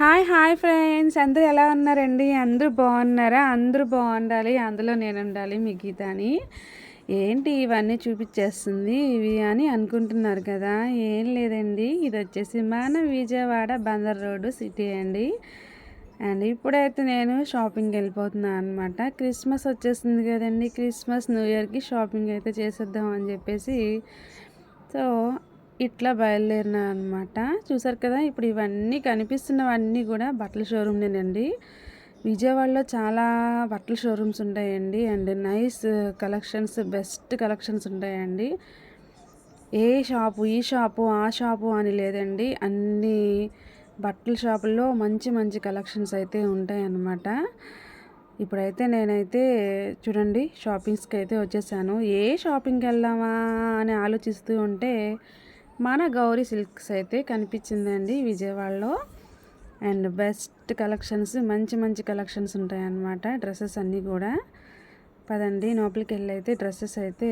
Hi hi friends. అందరూ ఎలా ఉన్నారండి? అందరూ బాగున్నారా? అందరూ బాగుండాలి. అందులో నేను ఉండాలి మీ గీతాని. ఏంటి ఇవన్నీ చూపించేస్తుంది ఇవి అని అనుకుంటున్నారు కదా. ఏం లేదండి. ఇది వచ్చేసి మన విజయవాడ బందర్ రోడ్డు సిటీ అండి. అండ్ ఇప్పుడైతే నేను షాపింగ్కి వెళ్ళిపోతున్నాను అనమాట క్రిస్మస్ వచ్చేసింది కదండి. క్రిస్మస్ న్యూ ఇయర్కి షాపింగ్ అయితే చేసేద్దాం అని చెప్పేసి. సో ఇట్లా బయలుదేరిన అనమాట చూసారు కదా ఇప్పుడు ఇవన్నీ కనిపిస్తున్నవన్నీ కూడా బట్టల షోరూమ్నేనండి. విజయవాడలో చాలా బట్టల షోరూమ్స్ ఉంటాయండి. And nice collections best collections ఉంటాయండి. ఏ షాపు ఈ షాపు ఆ షాపు అని లేదండి. అన్ని బట్టల షాపుల్లో మంచి మంచి కలెక్షన్స్ అయితే ఉంటాయి అన్నమాట ఇప్పుడైతే నేనైతే చూడండి షాపింగ్స్కి అయితే వచ్చేసాను. ఏ షాపింగ్కి వెళ్దామా అని ఆలోచిస్తూ ఉంటే మన గౌరీ సిల్క్స్ అయితే కనిపించిందండి విజయవాడలో. అండ్ బెస్ట్ కలెక్షన్స్ మంచి మంచి కలెక్షన్స్ ఉంటాయన్నమాట డ్రెస్సెస్ అన్నీ కూడా. పదండి లోపలికి వెళ్ళి అయితే డ్రెస్సెస్ అయితే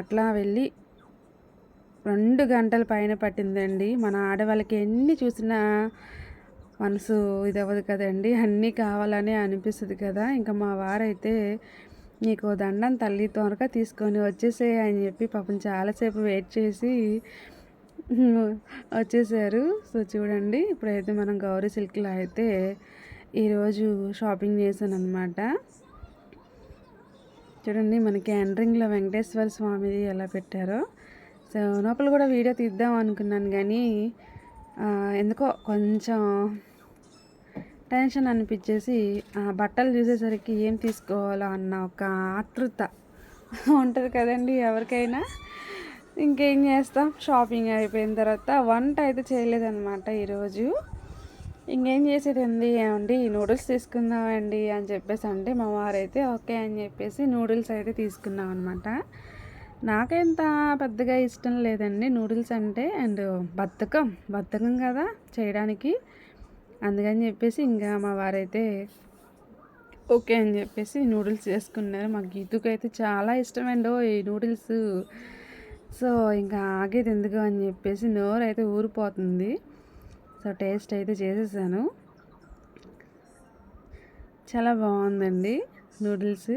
అట్లా వెళ్ళి రెండు గంటల పైన పట్టిందండి. మన ఆడవాళ్ళకి ఎన్ని చూసినా మనసు ఇది అవ్వదు కదండి అన్నీ కావాలని అనిపిస్తుంది కదా. ఇంకా మా వారైతే నీకు దండం తల్లి త్వరగా తీసుకొని వచ్చేసే అని చెప్పి పాపం చాలాసేపు వెయిట్ చేసి వచ్చేసారు. సో చూడండి ఇప్పుడైతే మనం గౌరీ సిల్క్లో అయితే ఈరోజు షాపింగ్ చేశాను అనమాట చూడండి మనకి ఎండ్రింగ్లో వెంకటేశ్వర స్వామిది ఎలా పెట్టారో. సో లోపల కూడా వీడియో తీద్దాం అనుకున్నాను కానీ ఎందుకో కొంచెం టెన్షన్ అనిపించేసి ఆ బట్టలు చూసేసరికి ఏం తీసుకోవాలో అన్న ఒక ఆతృత. ఉంటుంది కదండి ఎవరికైనా. ఇంకేం చేస్తాం? షాపింగ్ అయిపోయిన తర్వాత వంట అయితే చేయలేదన్నమాట ఈరోజు. ఇంకేం చేసేది ఏమండి నూడిల్స్ తీసుకుందామండి అని చెప్పేసి అంటే మా వారైతే ఓకే అని చెప్పేసి నూడిల్స్ అయితే తీసుకున్నాం అనమాట నాకెంత పెద్దగా ఇష్టం లేదండి నూడిల్స్ అంటే. అండ్ బద్ధకం బద్ధకం కదా చేయడానికి. అందుకని చెప్పేసి ఇంకా మా వారైతే ఓకే అని చెప్పేసి నూడిల్స్ చేసుకున్నారు. మా గీతుకు అయితే చాలా ఇష్టమండి ఈ నూడిల్స్. సో ఇంకా ఆగేది ఎందుకు అని చెప్పేసి నోరు అయితే ఊరిపోతుంది. సో టేస్ట్ అయితే చేసేసాను. చాలా బాగుందండి నూడిల్స్.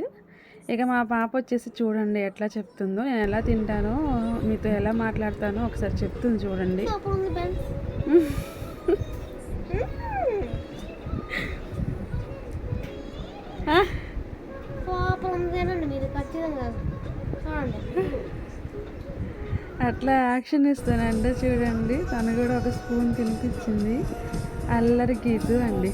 ఇక మా పాప వచ్చేసి చూడండి ఎట్లా చెప్తుందో నేను ఎలా తింటానో మీతో ఎలా మాట్లాడతానో ఒకసారి చెప్తుంది చూడండి. అట్లా యాక్షన్ ఇస్తానంటే చూడండి. తను కూడా ఒక స్పూన్ తినిపించింది. అల్లరి గీతు అండి.